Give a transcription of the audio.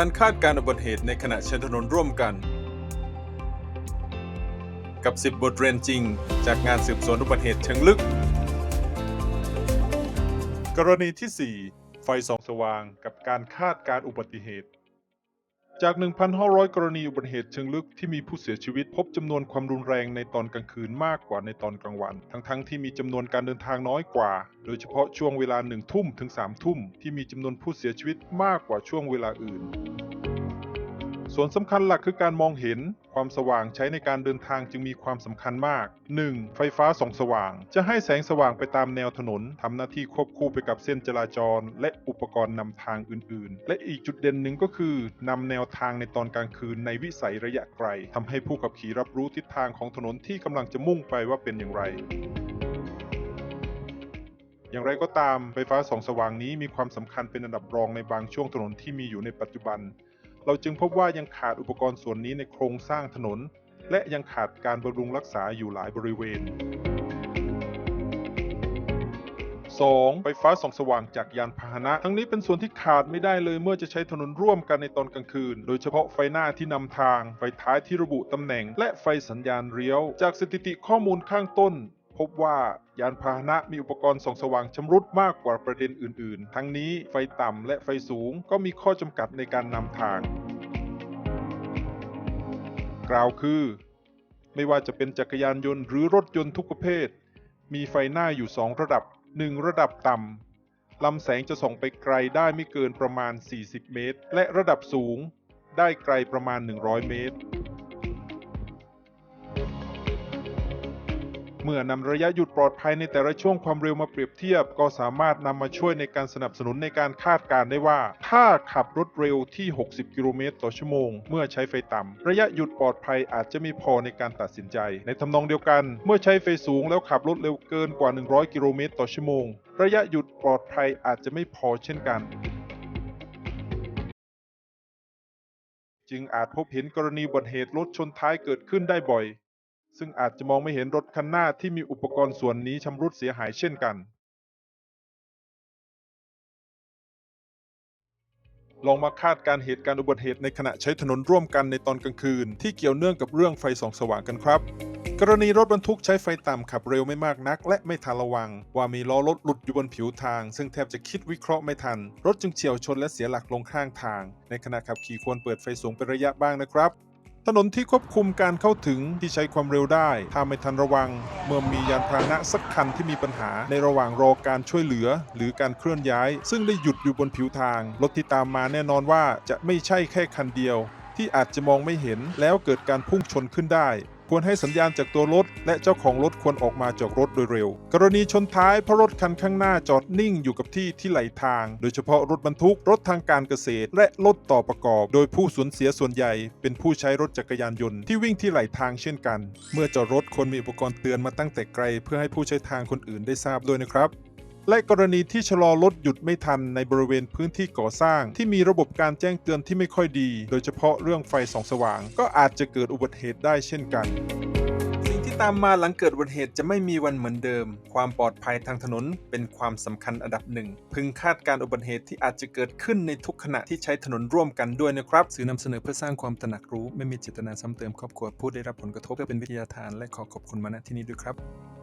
การคาดการณ์อุบัติเหตุในขณะใช้ถนนร่วมกัน กับ 10 บทเรียนจริง จากงานสืบสวนอุบัติเหตุเชิงลึก กรณีที่ 4 ไฟส่องสว่างกับการคาดการอุบัติเหตุ จาก 1,500 กรณีอุบัติเหตุเชิงลึกที่มีผู้เสียชีวิต พบจำนวนความรุนแรงในตอนกลางคืนมากกว่าในตอนกลางวัน ทั้งๆที่มีจำนวนการเดินทางน้อยกว่า โดยเฉพาะช่วงเวลา1ทุ่มถึง3ทุ่มที่มีจำนวนผู้เสียชีวิตมากกว่าช่วงเวลาอื่น ส่วนสำคัญหลักคือการมองเห็น ความสว่างใช้ในการเดินทางจึงมีความสำคัญมาก 1. ไฟฟ้าส่องสว่าง จะให้แสงสว่างไปตามแนวถนนทำหน้าที่ควบคู่ไปกับเส้นจราจร และอุปกรณ์นำทางอื่น ๆ และอีกจุดเด่นหนึ่งก็คือนำแนวทางในตอนกลางคืนในวิสัยระยะไกลทำให้ผู้ขับขี่รับรู้ทิศทางของถนนที่กำลังจะมุ่งไปว่าเป็นอย่างไรอย่างไรก็ตามไฟฟ้าส่องสว่างนี้มีความสำคัญเป็นอันดับรองในบางช่วงถนนที่มีอยู่ในปัจจุบัน เราจึงพบว่ายังขาดอุปกรณ์ส่วนนี้ในโครงสร้างถนน และยังขาดการบำรุงรักษาอยู่หลายบริเวณ 2. ไฟฟ้าส่องสว่างจากยานพาหนะ ทั้งนี้เป็นส่วนที่ขาดไม่ได้เลยเมื่อจะใช้ถนนร่วมกันในตอนกลางคืน โดยเฉพาะไฟหน้าที่นำทาง ไฟท้ายที่ระบุตำแหน่ง และไฟสัญญาณเลี้ยว จากสถิติข้อมูลข้างต้น พบว่ายานพาหนะมีอุปกรณ์ส่องสว่างชำรุดมากกว่าประเด็นอื่น ๆ ทั้งนี้ไฟต่ำและไฟสูงก็มีข้อจำกัดในการนำทาง กล่าวคือ ไม่ว่าจะเป็นจักรยานยนต์หรือรถยนต์ทุกประเภท มีไฟหน้าอยู่2ระดับ1ระดับต่ำลำแสงจะส่องไปไกลได้ไม่เกินประมาณ 40 เมตร และระดับสูงได้ไกลประมาณ 100 เมตร เมื่อนำระยะหยุดปลอดภัยในแต่ละช่วงความเร็วมาเปรียบเทียบ ก็สามารถนำมาช่วยในการสนับสนุนในการคาดการณ์ได้ว่า ถ้าขับรถเร็วที่ 60 กิโลเมตรต่อชั่วโมง เมื่อใช้ไฟต่ำระยะหยุดปลอดภัยอาจจะไม่พอในการตัดสินใจ ในทำนองเดียวกัน เมื่อใช้ไฟสูงแล้วขับรถเร็วเกินกว่า 100 กิโลเมตรต่อชั่วโมง ระยะหยุดปลอดภัยอาจจะไม่พอเช่นกันจึงอาจพบเห็นกรณีอุบัติเหตุรถชนท้ายเกิดขึ้นได้บ่อย ซึ่งอาจจะมองไม่เห็นรถคันหน้าที่มีอุปกรณ์ส่วนนี้ชำรุดเสียหายเช่นกัน ลองมาคาดการณ์เหตุการณ์อุบัติเหตุในขณะใช้ถนนร่วมกันในตอนกลางคืน ที่เกี่ยวเนื่องกับเรื่องไฟส่องสว่างกันครับ กรณีรถบรรทุกใช้ไฟต่ำขับเร็วไม่มากนัก และไม่ทันระวัง ว่ามีล้อรถหลุดอยู่บนผิวทาง ซึ่งแทบจะคิดวิเคราะห์ไม่ทัน รถจึงเฉียวชนและเสียหลักลงข้างทาง ในขณะขับขี่ควรเปิดไฟสูงเป็นระยะบ้างนะครับ ถนนที่ควบคุมการเข้าถึงที่ใช้ความเร็วได้ ถ้าไม่ทันระวัง เมื่อมียานพาหนะสักคันที่มีปัญหาในระหว่างรอการช่วยเหลือ หรือการเคลื่อนย้าย ซึ่งได้หยุดอยู่บนผิวทาง รถที่ตามมาแน่นอนว่าจะไม่ใช่แค่คันเดียว ที่อาจจะมองไม่เห็นแล้วเกิดการพุ่งชนขึ้นได้ ควรให้สัญญาณจากตัวรถ และเจ้าของรถควรออกมาจากรถโดยเร็ว กรณีชนท้ายเพราะรถคันข้างหน้าจอดนิ่งอยู่กับที่ที่ไหลทาง โดยเฉพาะรถบรรทุกรถทางการเกษตร และรถต่อประกอบ โดยผู้สูญเสียส่วนใหญ่ เป็นผู้ใช้รถจักรยานยนต์ที่วิ่งที่ไหลทางเช่นกัน เมื่อจอดรถควรมีอุปกรณ์เตือนมาตั้งแต่ไกล เพื่อให้ผู้ใช้ทางคนอื่นได้ทราบด้วยนะครับ และกรณีที่ชะลอรถหยุดไม่ทันในบริเวณพื้นที่ก่อสร้าง ที่มีระบบการแจ้งเตือนที่ไม่ค่อยดี โดยเฉพาะเรื่องไฟส่องสว่าง ก็อาจจะเกิดอุบัติเหตุได้เช่นกันสิ่งที่ตามมาหลังเกิดอุบัติเหตุจะไม่มีวันเหมือนเดิม ความปลอดภัยทางถนนเป็นความสำคัญอันดับหนึ่ง พึงคาดการณ์อุบัติเหตุที่อาจจะเกิดขึ้นในทุกขณะที่ใช้ถนนร่วมกันด้วยนะครับ สื่อนำเสนอเพื่อสร้างความตระหนักรู้ ไม่มีเจตนาซ้ำเติมครอบครัวผู้ได้รับผลกระทบเพื่อเป็นวิทยาทานและขอขอบคุณมาณที่นี้ด้วยครับ